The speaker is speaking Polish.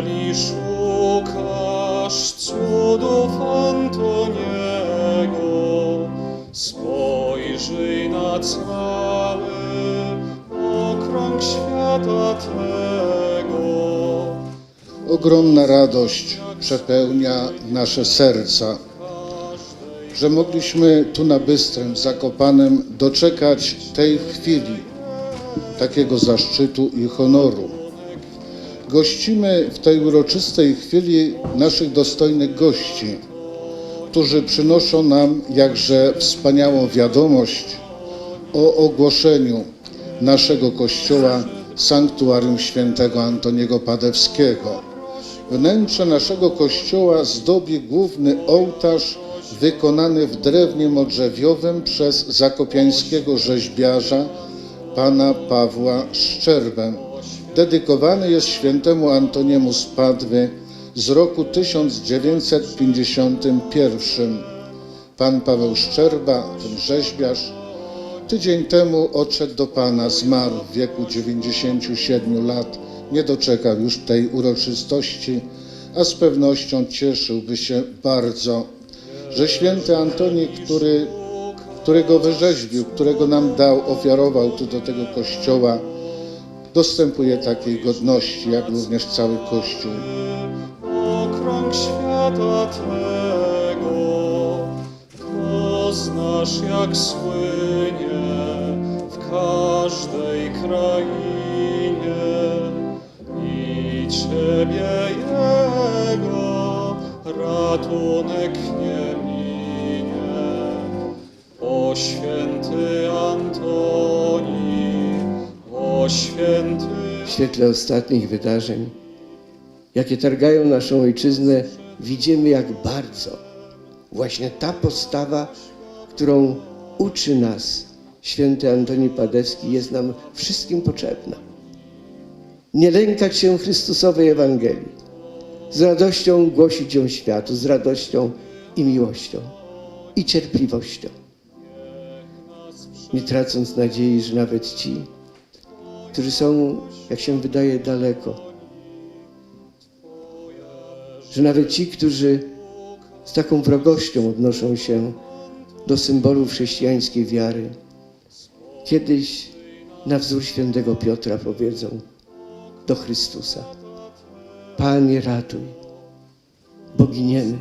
Jeżeli szukasz cudów Antoniego, spojrzyj na cały okrąg świata tego. Ogromna radość przepełnia nasze serca, że mogliśmy tu na Bystrym, Zakopanem doczekać tej chwili, takiego zaszczytu i honoru. Gościmy w tej uroczystej chwili naszych dostojnych gości, którzy przynoszą nam jakże wspaniałą wiadomość o ogłoszeniu naszego kościoła sanktuarium świętego Antoniego Padewskiego. Wnętrze naszego kościoła zdobi główny ołtarz wykonany w drewnie modrzewiowym przez zakopiańskiego rzeźbiarza pana Pawła Szczerbę. Dedykowany jest świętemu Antoniemu z Padwy z roku 1951. Pan Paweł Szczerba, ten rzeźbiarz, Tydzień temu odszedł do Pana, zmarł w wieku 97 lat. Nie doczekał już tej uroczystości, a z pewnością cieszyłby się bardzo, że święty Antoni, który, którego wyrzeźbił, którego nam dał, ofiarował tu do tego kościoła, dostępuje takiej godności, jak również cały Kościół. okrąg świata tego. Poznasz jak słynie w każdej krainie i Ciebie Jego ratunek nie minie. O święty święty w świetle ostatnich wydarzeń, jakie targają naszą ojczyznę, widzimy, jak bardzo właśnie ta postawa, którą uczy nas święty Antoni Padewski, jest nam wszystkim potrzebna. Nie lękać się Chrystusowej Ewangelii, z radością głosić ją światu, z radością i miłością i cierpliwością. Nie tracąc nadziei, że nawet ci, którzy są, jak się wydaje, daleko. Że nawet ci, którzy z taką wrogością odnoszą się do symbolów chrześcijańskiej wiary, kiedyś na wzór świętego Piotra powiedzą do Chrystusa: Panie, ratuj, bo giniemy.